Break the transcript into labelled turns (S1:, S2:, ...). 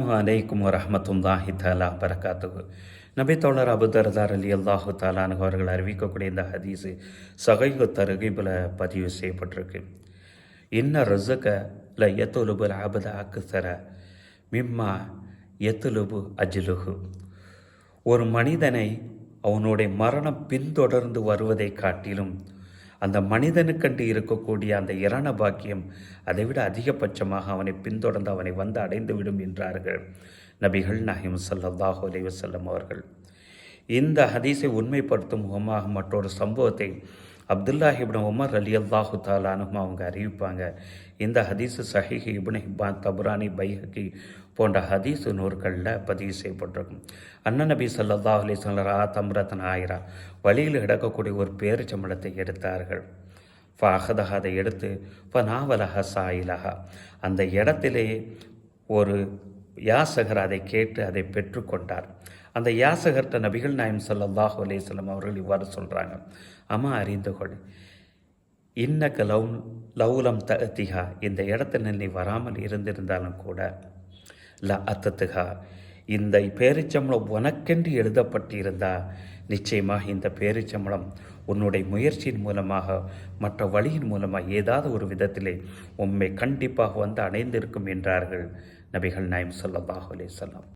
S1: அலைக்கும் வரஹமத்துல்லாஹி தாலா பரகாத்துகு நபி தோழர் அபுதர்தார் அலி அல்லாஹு தாலானு அவர்கள் அறிவிக்கக்கூடிய இந்த ஹதீஸு சகைகு தருகிபில் பதிவு செய்யப்பட்டிருக்கு. இன்ன ரசுக ல எத்துலுபுல் அபத அக்குசர மிம்மா எத்துலுபு அஜ்லுஹு. ஒரு மனிதனை அவனுடைய மரணம் பின்தொடர்ந்து வருவதை காட்டிலும் அந்த மனிதனுக்கண்டு இருக்கக்கூடிய அந்த இரண பாக்கியம் அதைவிட அதிகபட்சமாக அவனை பின்தொடர்ந்து அவனை வந்து அடைந்துவிடும் என்றார்கள் நபிகள் நஹிம் சல்லாஹூ அலைவசல்லம் அவர்கள். இந்த ஹதீஸை உண்மைப்படுத்தும் முகமாக மற்றொரு சம்பவத்தை அப்துல்லாஹ் இப்னு உமர் அலி அல்லாஹு தாலானும் அவங்க அறிவிப்பாங்க. இந்த ஹதீஸு சஹிஹ் இப்னு ஹிப்பான் தபுரானி பைஹகி போன்ற ஹதீஸு நூற்களில் பதிவு செய்யப்பட்டிருக்கும். அண்ணன் நபி சல்லா அலி சொல்லரா தம்ரத்தன் ஆயிரா வழியில் கிடக்கக்கூடிய ஒரு பேரிச்சம்பளத்தை எடுத்தார்கள். ஃபஹதஹ அதை எடுத்து ஃபனாவலஹ சாயிலஹா அந்த இடத்திலே ஒரு யாசகர் அதை கேட்டு அதை பெற்றுக்கொண்டார். அந்த யாசகர்ட்ட நபிகள் நாயம் ஸல்லல்லாஹு அலேஸ்லம் அவர்கள் இவ்வாறு சொல்கிறாங்க அம்மா அறிந்து கொள். இன்னக்க லவ் லவுலம் திஹா இந்த இடத்துல நீ வராமல் இருந்திருந்தாலும் கூட ல அத்தத்துகா இந்த பேரிச்சம்பளம் உனக்கென்று எழுதப்பட்டிருந்தா நிச்சயமாக இந்த பேரிச்சம்பளம் உன்னுடைய முயற்சியின் மூலமாக மற்ற வழியின் மூலமாக ஏதாவது ஒரு விதத்திலே உண்மை கண்டிப்பாக வந்து அடைந்திருக்கும் என்றார்கள் நபிகள் நாயம் ஸல்லல்லாஹு அலே சொல்லாம்